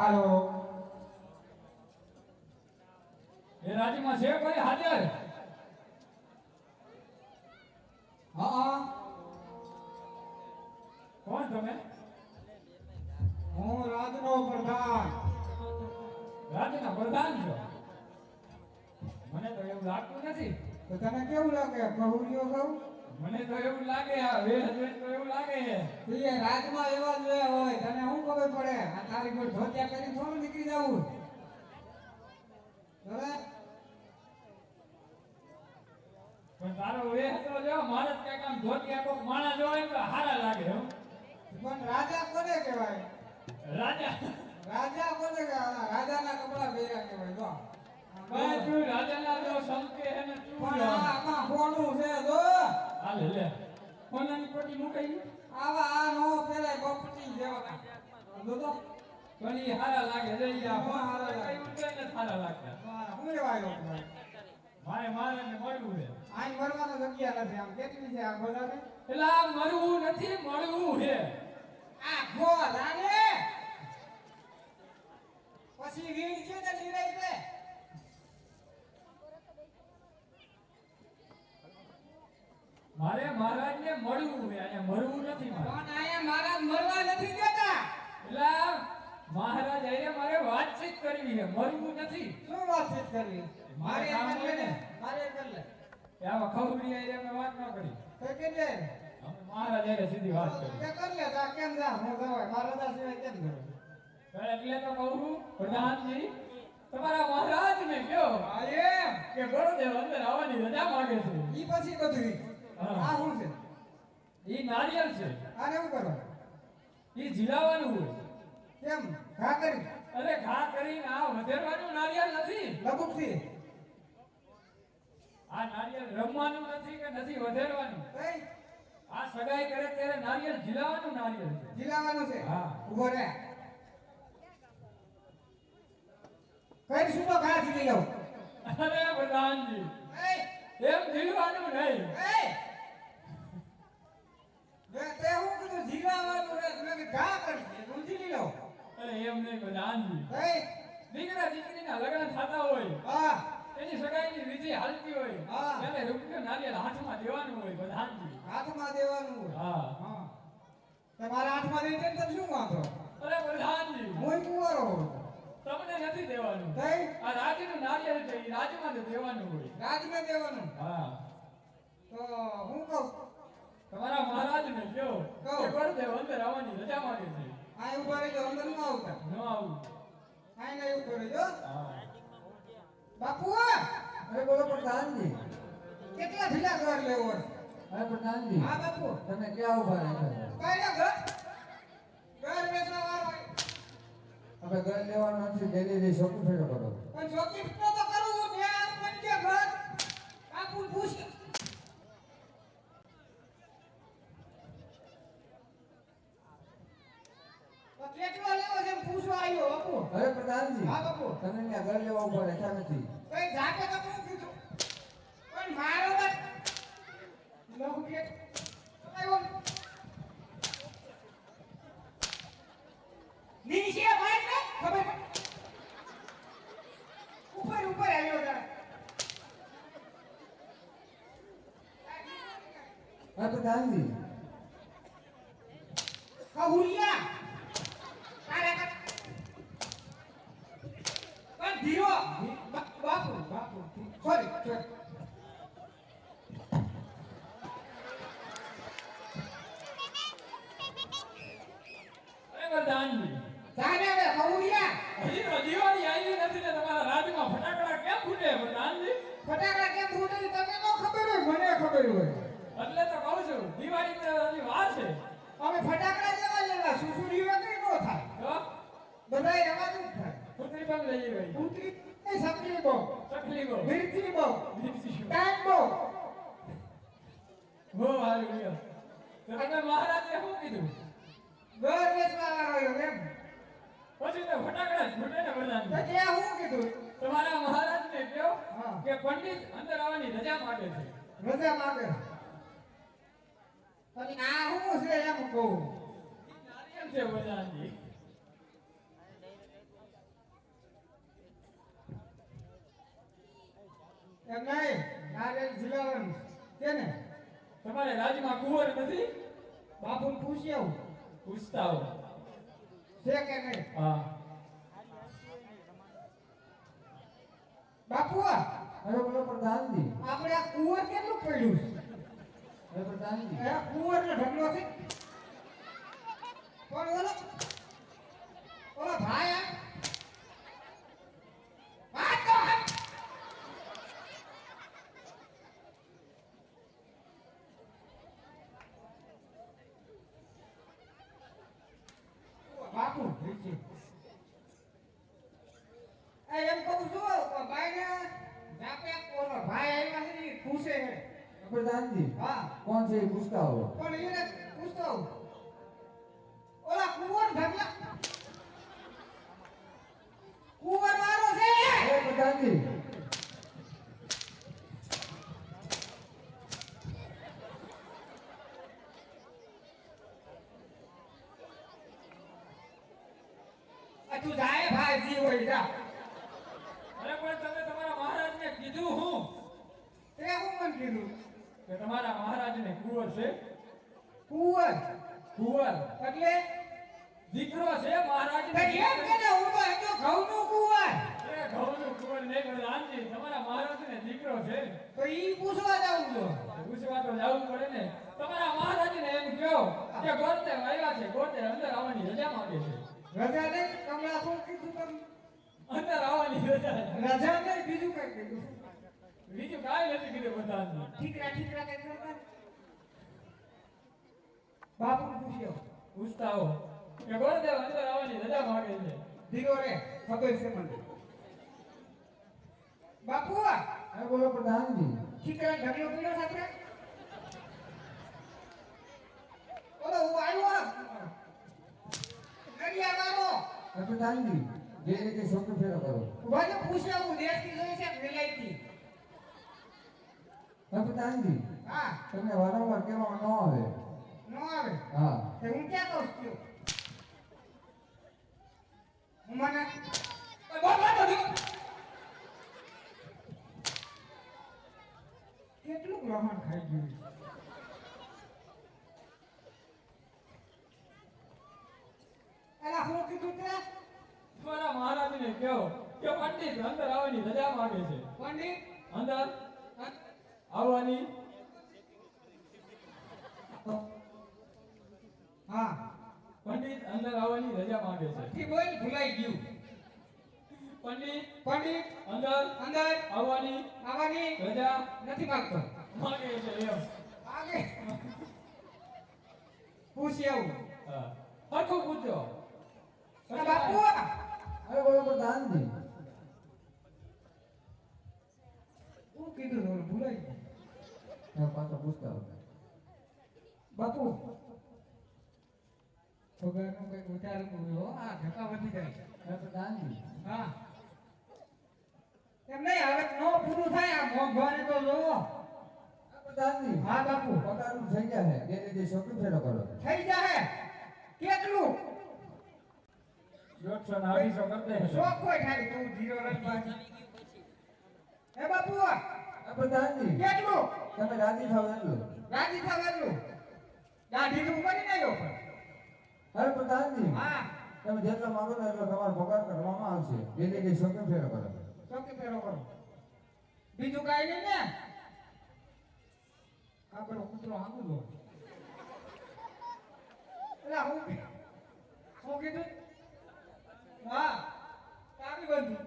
હાલો. એ રાજીમાં છે કોઈ હાજર? હા હા. કોણ તમે? હું રાજનો પ્રધાન. રાજના પ્રધાન છો? મને તો એવું લાગતું નથી. તો તને કેવું લાગે? કહુરિયો કહું? મને તો એવું લાગે આ વેશ તો એવું લાગે છે. તું રાજમાં એવા જ હોય તને શું ખબર પડે? આ તારી પર ધોત્યા કરી થોડું નીકળી જવું? હવે પણ તારો વેશ તો જો મારે જ કામ ધોતિયા કોક માણા જોવે તો હારા લાગે હો. પણ રાજા કોને કહેવાય? રાજા? રાજા કોને કહેવાય? રાજાના કપડા પહેર્યા કહેવાય જો. ભાઈ તું રાજાના જો સંકે હે ને તું પણ આમાં કોનું છે જો. હાલે લે. કોનાની પોટી મુકાઈ? આવા આ નો પહેરાય બપટી જેવા જો તો? પણ હારા લાગે રે ઈ હો હારા લાગે. કઈ હારા લાગે હું લેવા આવ્યો? મારે મારે ને મળવું છે. આઈ મરવાનો જગ્યા નથી આમ કેટલી છે આ બધાને? એટલે આ મરવું નથી મળવું છે. આ ગો રાને પછી વીણ છે ને નિરાઈ છે મારે મહારાજને મળવું છે અહીંયા મરવું નથી મારે. પણ આયા મહારાજ મરવા નથી દેતા. એટલે મહારાજ અહીંયા મારે વાતચીત કરવી છે મરવું નથી. શું વાતચીત કરવી? મારે કામ કર લે ને. મારે કર લે કે આવા ખબરી અહીંયા અમે વાત ન કરી. તો કે લે મહારાજ હારે સીધી વાત કરી. કે કર લે તા કેમ જા? હું જવાય. મારા દા સિવાય કેમ જવાય? એટલે તો કહું છું પ્રધાનજી તમારા મહારાજને કહો કયો કે ગુરુદેવ અંદર આવવાની રજા માંગે છે. ઈ પછી બધું હા. આ શું છે? ઈ નારિયેળ છે. આને હું કરો? ઈ જીલાવાનું હોય. કેમ ઘા કરી. અરે ઘા કરીને આ વધેરવાનું નારિયેળ નથી. લબુકથી આ નારિયેળ રમવાનું નથી કે નથી વધેરવાનું કઈ? આ સગાઈ કરે ત્યારે નારિયેળ જીલાવાનું નારિયેળ છે. જીલાવાનું છે? હા. ઊભો રહે. કઈ શું તો ઘા જીલી લઉં અરે ભગવાનજી. એમ જીલવાનું નહીં. મે તે હું કીધું જીલાવાનું રે તમે કે ઘા કરી તું જીલી અરે એમ નહીં પ્રધાનજી એય દીકરા દીકરીના લગ્ન થતા હોય. હા. એની સગાઈની વિધિ હાલતી હોય. હા. ત્યારે રૂપિયો નારિયેળ હાથમાં દેવાનું હોય પ્રધાનજી હાથમાં દેવાનું હોય. હા. હા. તમારા હાથમાં દઈ દે તો શું વાંધો? અરે પ્રધાનજી હું કુંવારો હોઉં. તમને નથી દેવાનું. તઈ આ રાજ્યનું નારિયેળ છે એ રાજ્યમાં દેવાનું હોય. રાજમાં દેવાનું. હા. તો હું કહું તમારા મહારાજ ને કહો. કે ગુરુદેવ અંદર આવવાની રજા માંગે છે. આ ઊભા રહેજો અંદર ન આવતા. ન આવું. આઈ નહીં ઊભો રહેજો બાપુ અરે બોલો પ્રધાનજી. કેટલા ઢીલા ઘર લેવો? અરે પ્રધાનજી. હા બાપુ. તમે ક્યાં ઊભા રહ્યા? કઈના ઘર? ઘર વેચવા વાળો હવે ઘર લેવાનું નથી ડેલી શોપિંગ ફેરો કરો. પણ શોખીન તો તો કરવું ત્યાં પંચે ઘર બાપુ પૂછ તો કેટલો લેવો છે એમ પૂછવા આવ્યો બાપુ અરે પ્રધાનજી હા ને આગળ લેવા ઉપર રહેતા નથી? કઈ જાતે તો હું કીધું? પણ મારો બસ લહુ કે આવ્યો નીચે ભાઈ ને ખબર ઉપર ઉપર આવ્યો જરા હા તો કહુલિયા તારે કર પણ ધીરો બા- બાપુ બાપુ સોરી સોરી અરે પ્રધાનજી તારે હવે કહુલિયા હજી તો દિવાળી આવી નથી ને તમારા રાજ્યમાં ફટાકડા કેમ ફૂટે પ્રધાનજી ફટાકડા કેમ ફૂટે છે તને ન ખબર હોય મને ખબર હોય એટલે તો કહું છું દિવાળી તો હજી વાર છે અમે ફટાકડા જેવા લેવા સુસુડીઓ કઈ નો થાય તો બધાય રવાનું જ થાય પુત્રી પણ લઈ ગઈ ઉતરી એ સકલી બહુ ચકલી ગો મિર્ચી બહુ દીપસી ટાઈમ બહુ સારું તમે મહારાજે શું કીધું? ઘર વેચવા વાળો એમ. પછી તો ફટાકડા ફૂટે ને તો જે હું કીધું? તમારા મહારાજને કહો હા. કે પંડિત અંદર આવવાની રજા માંગે છે. રજા માંગે અને આ હું છે એમ કહું? નારિયેળ છે પ્રધાનજી એમ નહીં? નારિયેળ ઝીલાવાનું કે તમારે રાજમાં કુંવર નથી? બાપુને પૂછી આવું પૂછતા હો. છે કે નહીં? હા. બાપુ અરે બોલો પ્રધાનજી. આપણે આ કુંવર કેટલું પડ્યું છે? અરે પ્રધાનજી. એ આ કુંવરનો ઢગલો છે. પણ ઓલો ઓલો ભાઈ આ વાત તો હમ બાપુ છે એ એમ કહું છું કે ભાઈને જાપે ઓલો ભાઈ આવ્યા છે. પ્રધાનજી હા કોણ છે પૂછતા હો પણ એને પૂછતો હો ઓલા કુંવર ઢગલા કુંવર વાળો છે એ પ્રધાનજી તું જાય ભાઈ જી હોય જા અરે પણ તમે તમારા મહારાજને કીધું હું તે હું મને કીધું કે તમારા મહારાજને કુંવર છે કુંવર કુંવર એટલે દીકરો છે મહારાજને તો એમ કે હું તો ઘઉં નું કુંવર. એ ઘઉં નું કુંવર ને પ્રધાનજી તમારા મહારાજ ને દીકરો છે. તો ઈ પૂછવા જાઉં તો પૂછવા તો જવું પડે ને. તમારા મહારાજ ને એમ કહો કે ગોતે આવ્યા છે ગોતે અંદર આવવાની રજા માંગે છે. રજા ને કમલા શું કીધું તમે? અંદર આવવાની રજા રજા ને બીજું કઈ કીધું. બીજું કાંઈ નથી કીધું પ્રધાનજી ઠીકરા ઠીકરા કઈ કરતા બાપુ પૂછ્યો. પૂછતા હો કે ગોરદેવ અંદર આવવાની રજા માંગે છે. ધીરો રે ખબર છે મને. બાપુ અરે બોલો પ્રધાનજી. ઠીકરા ઢગલો પીડો સાથે ઓલો હું આવ્યો પ્રધાનજી જે રીતે શોખ ફેરો કરો. ઉભાને પૂછ્યો હું દેશથી જોઈ છે વિલાયતી. પ્રધાનજી હા. તમને વારંવાર કહેવામાં ન આવે. નો આવે? હા. તે હું ક્યાં કહું છું હું મને ઓય બોલ બોલ બોલ. કેટલું ગ્રહણ ખાઈ ગયું એલા હું કીધું તે? તમારા મહારાજને કહો કે પંડિત અંદર આવવાની રજા માંગે છે. પંડિત? અંદર? આવવાની? હા. પંડિત અંદર આવવાની રજા માંગે છે. ઠીક બોલ ભૂલાઈ ગયું. પંડિત? પંડિત? અંદર? અંદર? આવવાની? આવવાની? રજા નથી માંગતો. માંગે છે એમ. પૂછી આવું હા. પૂછજો આ હવે હું કીધું તો ભૂલાઈ ગયું. પાછો પૂછતા હો બાપુ. પગારનું કંઈક વિચારવું હો આ ધક્કા વધી જાય. અરે પ્રધાનજી હા. એમ નહીં હવે નો પૂરું થાય આ મોંઘવારી તો જોવો. પ્રધાનજી હા બાપુ. પગારનું થઈ જાય છે જે શોખ ફેરો કરો. થઈ જાય કેટલું? દોઢસો ને અઢીસો કરી દે. શોખ કોઈ ખાલી તું જીરો રન હે બાપુ પ્રધાનજી કેટલું? તમે રાજી થાવ એટલું. રાજી થાવ એટલું? દાઢી નું કરી નાખ્યો પણ. અરે પ્રધાનજી હા. તમે જેટલો માંગો ને એટલો તમારો પગાર કરવામાં આવશે. જે રીતે શોખ ફેરો કરો. ચોકી ફેરો કરો. બીજું કાંઈ નહીં ને? આ પેલો કૂતરો આગળ લો એટલે હું હું કીધું હા કાપી બંધ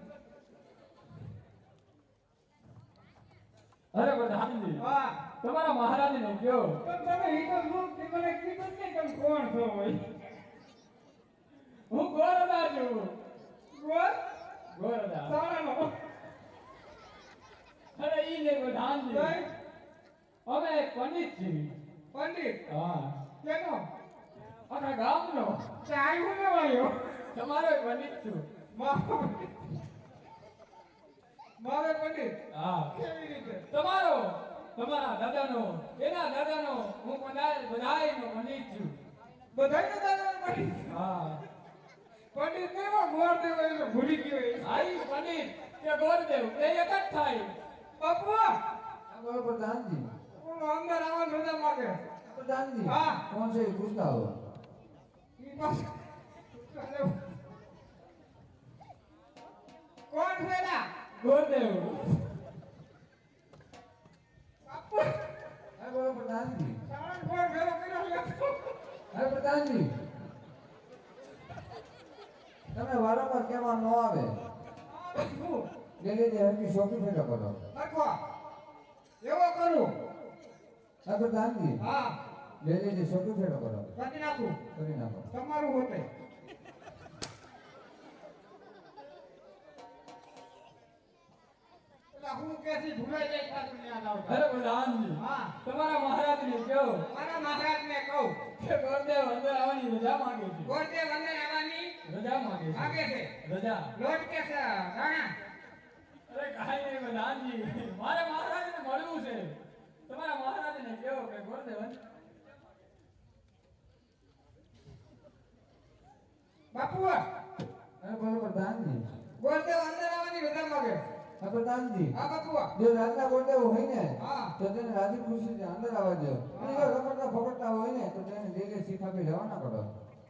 અરે પ્રધાનજી હા તમારા મહારાજને કહો પણ તમે ઈ તો શું કે મને કીધું જ નહીં તમે કોણ છો હું ગોરદા છું. બોલ ગોરદા સારાનો અરે ઈ ને પ્રધાનજી અમે પંડિતજી પંડિત છીએ હા. કેનો આખા ગામનો ચાય હું ને ભાઈઓ તમારો પંડિત છું. મારો પંડિત. હા. કેવી રીતે? તમારો તમારા દાદાનો એના દાદાનો હું બધાય બધાયનો પંડિત છું. બધાયનો દાદા પંડિત? હા. પંડિત ને એવો ગોળ દેવો એટલે ભૂલી ગયો એ. આઈ પંડિત કે ગોરદેવ એ એક જ થાય. બાપુ છે? છે છે. તમે વારંવાર કેવા ન આવે. ડેલી શોખી ફેરો કરો લખો એવો કરું. હા. પ્રધાનજી હા ડેલી જે શોખી ફેરો કરો કરી નાખો. કરી નાખો. તમારું હોતે કહો. મારા મહારાજને કહું. કે ગોરદેવ અંદર આવવાની રજા માંગે છે. ગોરદેવ અંદર આવવાની રજા માંગે છે. માગે છે. રજા. લોટ કે છે રાણા? અરે કાંઈ નહીં પ્રધાનજી મારે મહારાજને મળવું છે. તમારા મહારાજને કેવો કે ગોરદેવ અંદર- બાપુ હા બોલો પ્રધાનજી ગોરદેવ અંદર આવવાની રજા માગે. હા પ્રધાનજી હા બાપુ જો રાતના ગોટે હોય ને તો તેને રાજી ખુશીથી અંદર આવવા દો અને જો રખડતા ફકડતા હોય ને તો તેને શીખ આપી જવાના કરો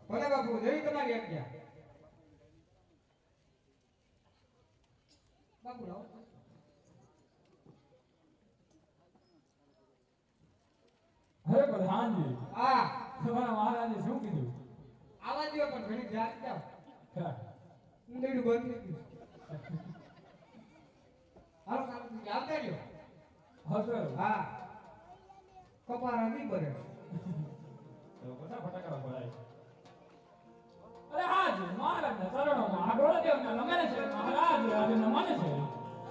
ભલે બાપુ જોઈ તમારી આજ્ઞા. બાપુ લાવો. અરે પ્રધાનજી હા. તમારા મહારાજે શું કીધું? આવા દો પણ ઘણી જાત જાવ હા. ઊંધેડું બંધ થઈ ગયું હાલો કામ આવતા રહ્યો હા હા. કપારા નહીં ભરે તો બધા ફટાકડા ફોડાય. અરે હાજ મહારાજના ચરણોમાં આ ગોરદેવને નમે છે. મહારાજ આજે નમાને છે.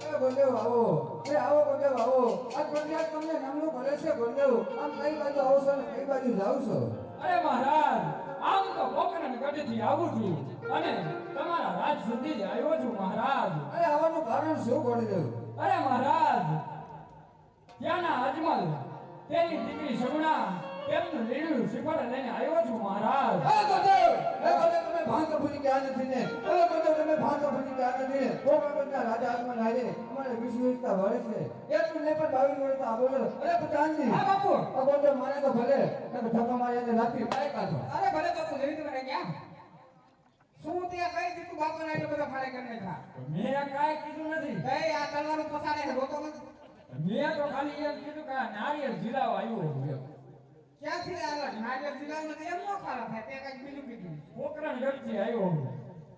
અરે બોલ્યો આવો. એ આવો ગોદેવ આવો. આ ગોદેવ તમને નામનું ભલે છે ગોદેવ આમ કઈ બાજુ આવશો ને કઈ બાજુ જાવ છો? અરે મહારાજ આમ તો પોકરણ ગઢથી આવું છું અને તમારા રાજ સુધી જ આવ્યો છું મહારાજ. અરે આવવાનું કારણ શું ગોદેવ અરે મહારાજ ત્યાંના અજમલ તેની દીકરી સગુણા તેમનું લીડું શિખર લઈને આવ્યો છું મહારાજ. એ ગોદેવ એ તમે ભાંગ ભૂલી ગયા નથી ને. અરે બધા તમે ભાંગ ભૂલી ગયા નથી ને. કોકણના રાજા આગમન આજે અમારે વિશ્વ વળે છે. એટલું ને પણ બાવીસ વર્ષ આ બોલો. અરે પ્રધાનજી હા બાપુ. આ ગોદેવ મારે તો ભલે. તમે ધક્કા મારી અને રાત્રિ કાંઈ કાઢો. અરે ભલે બાપુ જઈ તમે ક્યાં? શું ત્યાં કઈ દીધું બાપાને એટલે બધા ફાળે કરી નાખ્યા મેં કઈ કીધું નથી. કઈ આ તલવાનું પસાડે રોતો નથી મેં તો ખાલી એમ કીધું કે નારિયેળ જીરાવા આવ્યો ક્યાંથી આવ્યા? નારિયેળ જીરાવ નથી એમ નો ખારા થાય તે કંઈક બીજું કીધું. પોકરણ ગઢથી આવ્યો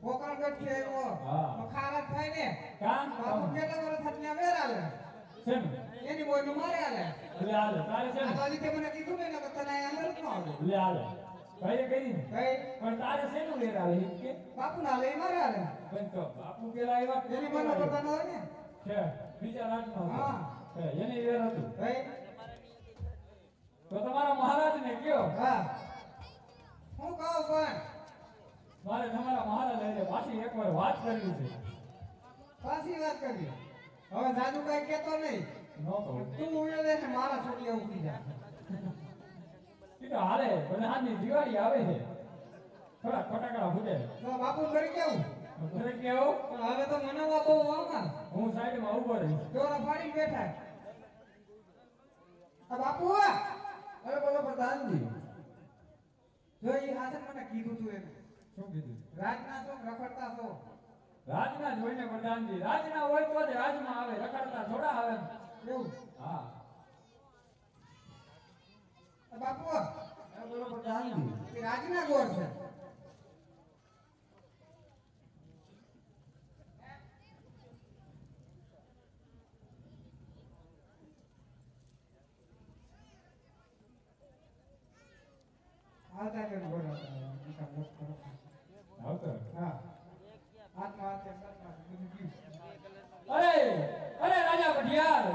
પોકરણગઢથી આવ્યો? હા. ખારા થાય ને? કામ બાપુ કેટલા વર્ષ થયા? વેરા લે છે ને? એની બોયનું મારે આલે લે હાલે. તારે છે ને? તે મને કીધું ને કે તને અંદર ન આવે લે આલે દીધું કઈ? પણ તારે શેનું નું આવે લે કે? બાપુ ના લે મારે આલે પણ તો બાપુ પેલા આવ્યા એની મનો આવ્યા? પ્રધાન હોય ને? છે. બીજા રાત નો હા. છે, એની વેર હતું. કઈ? તો તમારા મહારાજને કયો? હા. હું કહું પણ મારે તમારા મહારાજ હારે પાછી એકવાર વાત કરવી છે. પાછી વાત કરી હવે જાદુ કઈ કેતો નહીં. ન તું ઉડે દે ને મારા છોકરી ઉઠી જા. એ તો હાલે બધાની દિવાળી આવે છે. થોડા ફટાકડા ફૂટે. તો બાપુ ઘરે કેવું? ઘરે કેવું? પણ હવે તો મનાવવા બહુ આવના હું સાઈડમાં ઊભો રહીશ. દોરા પાડી બેઠા. આ બાપુ અરે બોલો પ્રધાનજી. જો ઈ હાસન મને કીધું તું એમ. શું કીધું? રાજના છો રખડતા છો રાજના જોઈને પ્રધાનજી. રાજના હોય તો જ રાજમાં આવે. રખડતા થોડા આવે. એવું? હા. બાપુ બોલો પ્રધાનજી. રાજના ગોર છે. આવતા કે ગોળ આવતા મોટા મોટ કરો આવતો હા હાથમાં હાથ એમ હાથમાં બીજું કયું? અરે અરે રાજા પટિયાર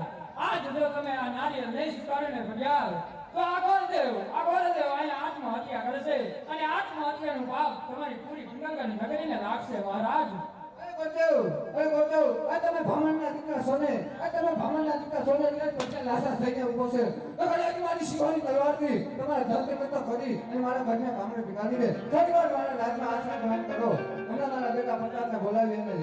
આજ જો તમે આ નારિયેળ નહીં સ્વીકારીને પટિયાર તો આ ગોરદેવ આ ગોરદેવ અહીંયા આત્મહત્યા કરશે. અને આત્મહત્યાનું પાપ તમારી પૂરી ગંગાની નગરીને લાગશે, મહારાજ. કરી અને મારા ઘરને ભામણે બિગાડી મારા રાજમાં આશા ગ્રહણ કરો. મારા બેટા પ્રતાપને બોલાવી અને